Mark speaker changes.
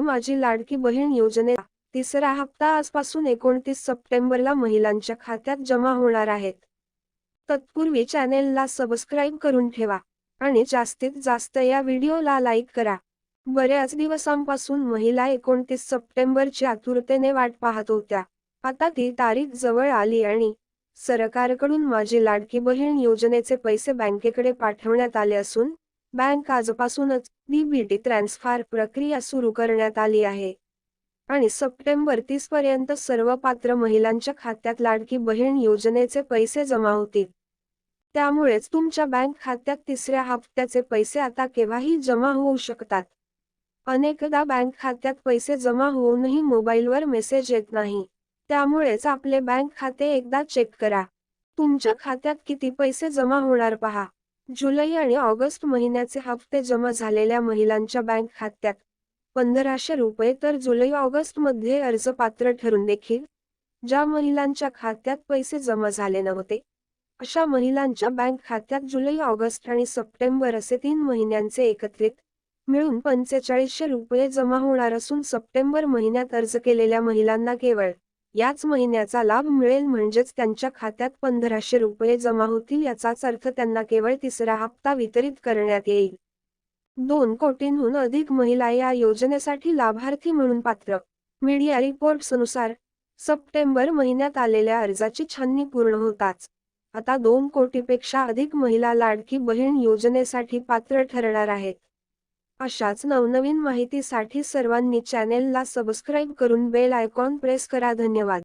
Speaker 1: माझी लाडकी बहीण योजनेचा तिसरा हप्ता आजपासून एकोणतीस सप्टेंबरला महिलांच्या खात्यात जमा होणार आहेत. तत्पूर्वी चॅनेलला सबस्क्राईब करून ठेवा आणि जास्तीत जास्त या व्हिडिओला लाईक करा. बऱ्याच दिवसांपासून महिला एकोणतीस सप्टेंबरची आतुरतेने वाट पाहत होत्या. आता ती तारीख जवळ आली आणि सरकारकडून माझी लाडकी बहीण योजनेचे पैसे बँकेकडे पाठवण्यात आले असून बँक आजपासूनच डीबीटी ट्रान्सफर प्रक्रिया सुरू करण्यात आली आहे. आणि सप्टेंबर तीस पर्यंत सर्व पात्र महिलांच्या खात्यात लाडकी बहीण योजनेचे पैसे जमा होतील. त्यामुळेच तुमच्या बँक खात्यात तिसऱ्या हप्त्याचे पैसे आता केव्हाही जमा होऊ शकतात. अनेकदा बँक खात्यात पैसे जमा होऊनही मोबाईलवर मेसेज येत नाही. त्यामुळेच आपले बँक खाते एकदा चेक करा. तुमच्या खात्यात किती पैसे जमा होणार पहा. जुलै आणि ऑगस्ट महिन्याचे हप्ते जमा झालेल्या महिलांच्या बँक खात्यात पंधराशे रुपये तर जुलै ऑगस्टमध्ये अर्ज पात्र ठरून देखील ज्या महिलांच्या खात्यात पैसे जमा झाले नव्हते अशा महिलांच्या बँक खात्यात जुलै ऑगस्ट आणि सप्टेंबर असे तीन महिन्यांचे एकत्रित मिळून पंचेचाळीसशे रुपये जमा होणार असून सप्टेंबर महिन्यात अर्ज केलेल्या महिलांना केवळ याच महिन्याचा लाभ मिळेल म्हणजेच त्यांच्या खात्यात पंधराशे रुपये जमा होतील याचाच अर्थ त्यांना केवळ तिसरा हप्ता वितरित करण्यात येईल. दोन कोटींहून अधिक महिला या योजनेसाठी लाभार्थी म्हणून पात्र. मीडिया रिपोर्ट्सनुसार सप्टेंबर महिन्यात आलेल्या अर्जाची छाननी पूर्ण होताच. आता दोन कोटीपेक्षा अधिक महिला लाडकी बहीण योजनेसाठी पात्र ठरणार आहेत. अशाच नवनवीन माहितीसाठी सर्वांनी चॅनेलला सबस्क्राईब करून बेल आयकॉन प्रेस करा. धन्यवाद.